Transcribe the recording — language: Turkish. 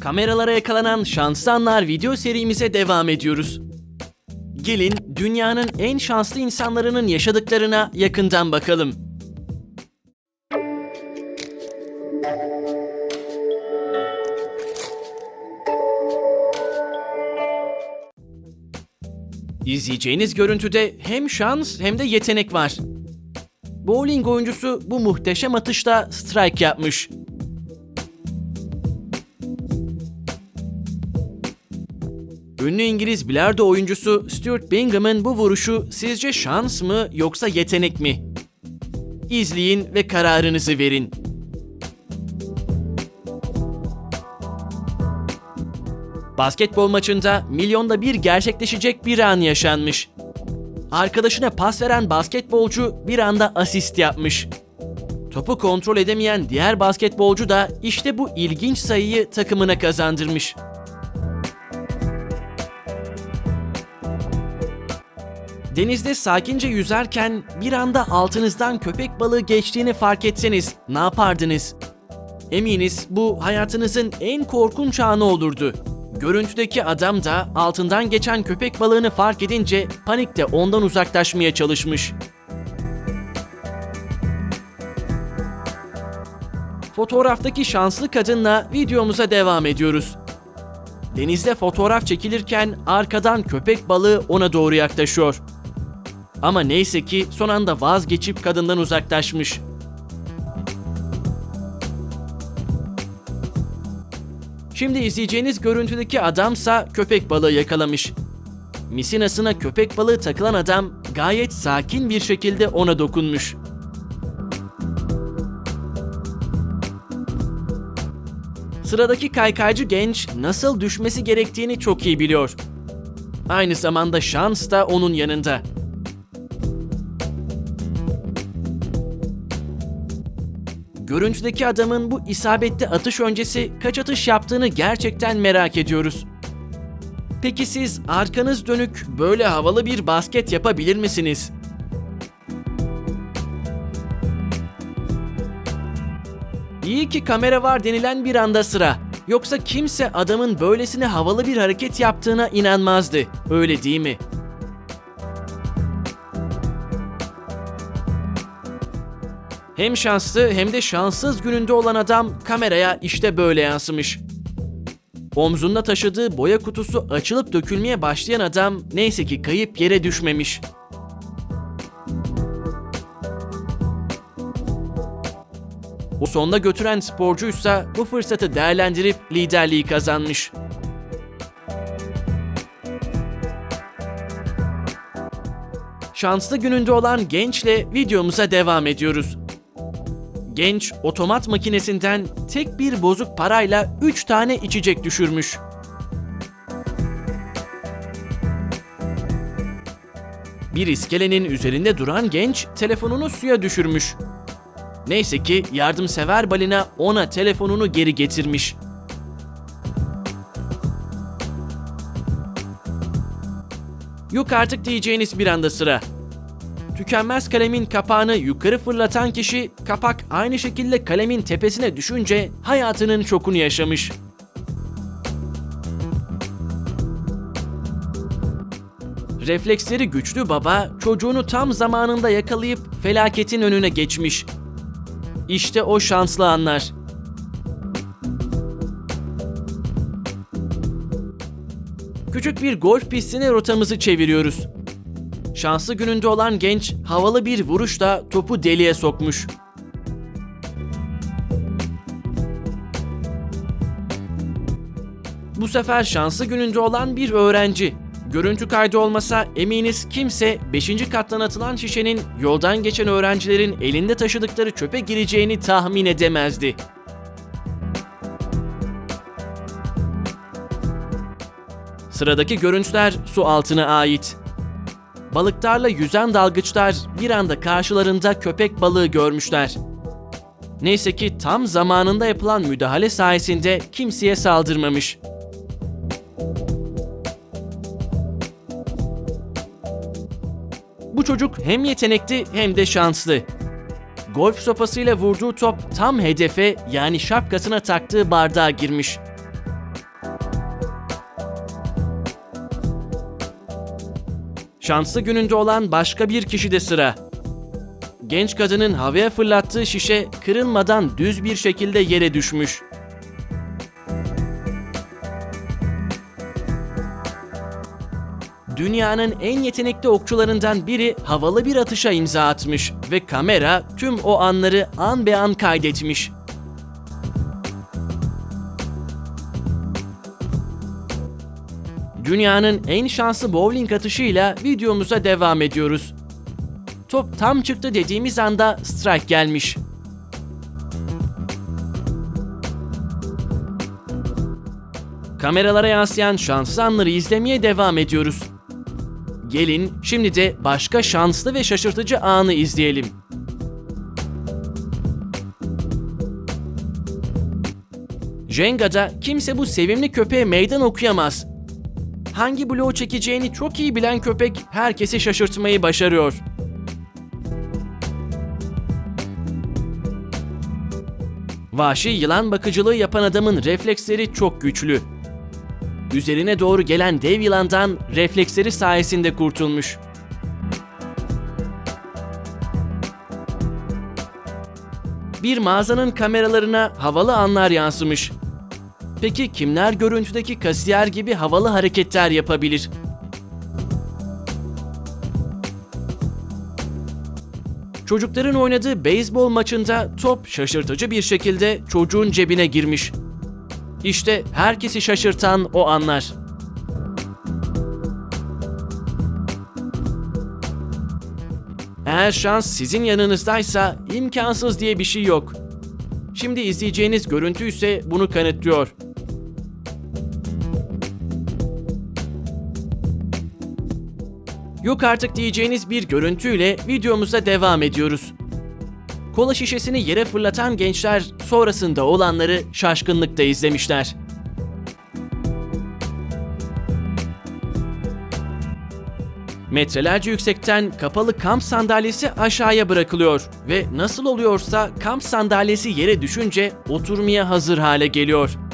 Kameralara yakalanan şanslı anlar video serimize devam ediyoruz. Gelin dünyanın en şanslı insanlarının yaşadıklarına yakından bakalım. İzleyeceğiniz görüntüde hem şans hem de yetenek var. Bowling oyuncusu bu muhteşem atışta strike yapmış. Ünlü İngiliz bilardo oyuncusu Stuart Bingham'ın bu vuruşu sizce şans mı yoksa yetenek mi? İzleyin ve kararınızı verin. Basketbol maçında milyonda bir gerçekleşecek bir an yaşanmış. Arkadaşına pas veren basketbolcu bir anda asist yapmış. Topu kontrol edemeyen diğer basketbolcu da işte bu ilginç sayıyı takımına kazandırmış. Denizde sakince yüzerken bir anda altınızdan köpek balığı geçtiğini fark etseniz ne yapardınız? Eminiz bu hayatınızın en korkunç anı olurdu. Görüntüdeki adam da altından geçen köpek balığını fark edince panikte ondan uzaklaşmaya çalışmış. Fotoğraftaki şanslı kadınla videomuza devam ediyoruz. Denizde fotoğraf çekilirken arkadan köpek balığı ona doğru yaklaşıyor. Ama neyse ki son anda vazgeçip kadından uzaklaşmış. Şimdi izleyeceğiniz görüntüdeki adamsa köpek balığı yakalamış. Misinasına köpek balığı takılan adam gayet sakin bir şekilde ona dokunmuş. Sıradaki kaykaycı genç nasıl düşmesi gerektiğini çok iyi biliyor. Aynı zamanda şans da onun yanında. Görüntüdeki adamın bu isabetli atış öncesi kaç atış yaptığını gerçekten merak ediyoruz. Peki siz arkanız dönük böyle havalı bir basket yapabilir misiniz? İyi ki kamera var denilen bir anda sıra. Yoksa kimse adamın böylesine havalı bir hareket yaptığına inanmazdı. Öyle değil mi? Hem şanslı hem de şanssız gününde olan adam kameraya işte böyle yansımış. Omzunda taşıdığı boya kutusu açılıp dökülmeye başlayan adam neyse ki kayıp yere düşmemiş. O sonda götüren sporcuysa bu fırsatı değerlendirip liderliği kazanmış. Şanslı gününde olan gençle videomuza devam ediyoruz. Genç otomat makinesinden tek bir bozuk parayla 3 tane içecek düşürmüş. Bir iskelenin üzerinde duran genç telefonunu suya düşürmüş. Neyse ki yardımsever balina ona telefonunu geri getirmiş. Yok artık diyeceğiniz bir anda sıra. Tükenmez kalemin kapağını yukarı fırlatan kişi kapak aynı şekilde kalemin tepesine düşünce hayatının şokunu yaşamış. Refleksleri güçlü baba çocuğunu tam zamanında yakalayıp felaketin önüne geçmiş. İşte o şanslı anlar. Küçük bir golf pistine rotamızı çeviriyoruz. Şanslı gününde olan genç havalı bir vuruşla topu deliğe sokmuş. Bu sefer şanslı gününde olan bir öğrenci. Görüntü kaydı olmasa eminiz kimse 5. kattan atılan şişenin yoldan geçen öğrencilerin elinde taşıdıkları çöpe gireceğini tahmin edemezdi. Sıradaki görüntüler su altına ait. Balıklarla yüzen dalgıçlar bir anda karşılarında köpek balığı görmüşler. Neyse ki tam zamanında yapılan müdahale sayesinde kimseye saldırmamış. Bu çocuk hem yetenekli hem de şanslı. Golf sopasıyla vurduğu top tam hedefe yani şapkasına taktığı bardağa girmiş. Şanslı gününde olan başka bir kişi de sıra. Genç kadının havaya fırlattığı şişe kırılmadan düz bir şekilde yere düşmüş. Dünyanın en yetenekli okçularından biri havalı bir atışa imza atmış ve kamera tüm o anları an be an kaydetmiş. Dünyanın en şanslı bowling atışıyla videomuza devam ediyoruz. Top tam çıktı dediğimiz anda strike gelmiş. Kameralara yansıyan şanslı anları izlemeye devam ediyoruz. Gelin şimdi de başka şanslı ve şaşırtıcı anı izleyelim. Jenga'da kimse bu sevimli köpeğe meydan okuyamaz. Hangi bloğu çekeceğini çok iyi bilen köpek herkesi şaşırtmayı başarıyor. Vahşi yılan bakıcılığı yapan adamın refleksleri çok güçlü. Üzerine doğru gelen dev yılandan refleksleri sayesinde kurtulmuş. Bir mağazanın kameralarına havalı anlar yansımış. Peki kimler görüntüdeki kasiyer gibi havalı hareketler yapabilir? Çocukların oynadığı beyzbol maçında top şaşırtıcı bir şekilde çocuğun cebine girmiş. İşte herkesi şaşırtan o anlar. Eğer şans sizin yanınızdaysa imkansız diye bir şey yok. Şimdi izleyeceğiniz görüntü ise bunu kanıtlıyor. Yok artık diyeceğiniz bir görüntüyle videomuza devam ediyoruz. Kola şişesini yere fırlatan gençler sonrasında olanları şaşkınlıkla izlemişler. Metrelerce yüksekten kapalı kamp sandalyesi aşağıya bırakılıyor ve nasıl oluyorsa kamp sandalyesi yere düşünce oturmaya hazır hale geliyor.